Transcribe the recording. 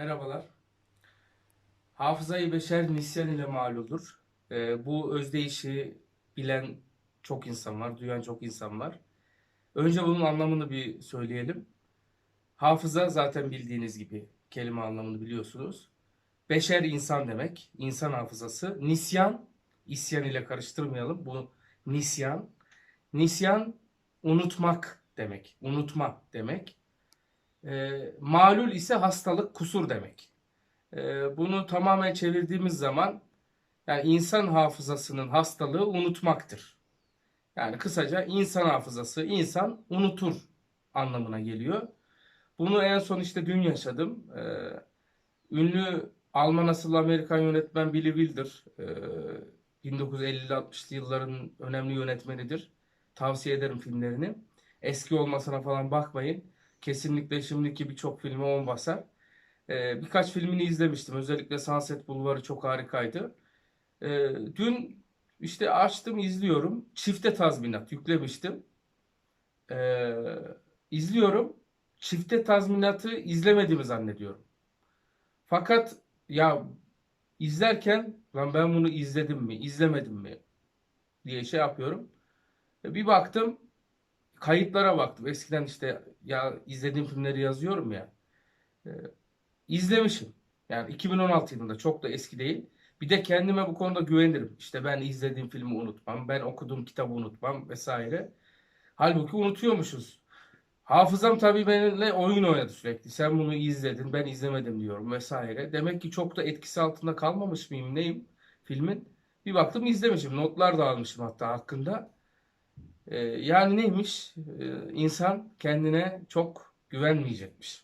Merhabalar. Hafızayı beşer nisyan ile maluldur. Ee, bu özdeyişi bilen çok insan var, duyan çok insan var. Önce bunun anlamını bir söyleyelim. Hafıza zaten bildiğiniz gibi kelime anlamını biliyorsunuz. Beşer insan demek, insan hafızası. Nisyan, isyan ile karıştırmayalım. Bu nisyan. Nisyan unutmak demek, unutma demek. E, malul ise hastalık, kusur demek. E, bunu tamamen çevirdiğimiz zaman yani insan hafızasının hastalığı unutmaktır. Yani kısaca insan hafızası, insan unutur anlamına geliyor. Bunu en son işte dün yaşadım. E, ünlü Alman asıllı Amerikan yönetmen Billy Wilder, e, 1950-60'lı yılların önemli yönetmenidir. Tavsiye ederim filmlerini. Eski olmasına falan bakmayın. Kesinlikle şimdiki birçok filme on basar. Ee, birkaç filmini izlemiştim. Özellikle Sunset Bulvarı çok harikaydı. Ee, dün işte açtım izliyorum. Çifte tazminat yüklemiştim. Ee, izliyorum. Çifte tazminatı izlemediğimi zannediyorum. Fakat ya izlerken lan ben bunu izledim mi, izlemedim mi diye şey yapıyorum. E, Bir baktım kayıtlara baktım. Eskiden işte ya izlediğim filmleri yazıyorum ya. E, izlemişim. Yani 2016 yılında çok da eski değil. Bir de kendime bu konuda güvenirim. İşte ben izlediğim filmi unutmam, ben okuduğum kitabı unutmam vesaire. Halbuki unutuyormuşuz. Hafızam tabii benimle oyun oynadı sürekli. Sen bunu izledin, ben izlemedim diyorum vesaire. Demek ki çok da etkisi altında kalmamış mıyım neyim filmin? Bir baktım izlemişim. Notlar da almışım hatta hakkında. Ee, yani neymiş? Ee, insan kendine çok güvenmeyecekmiş.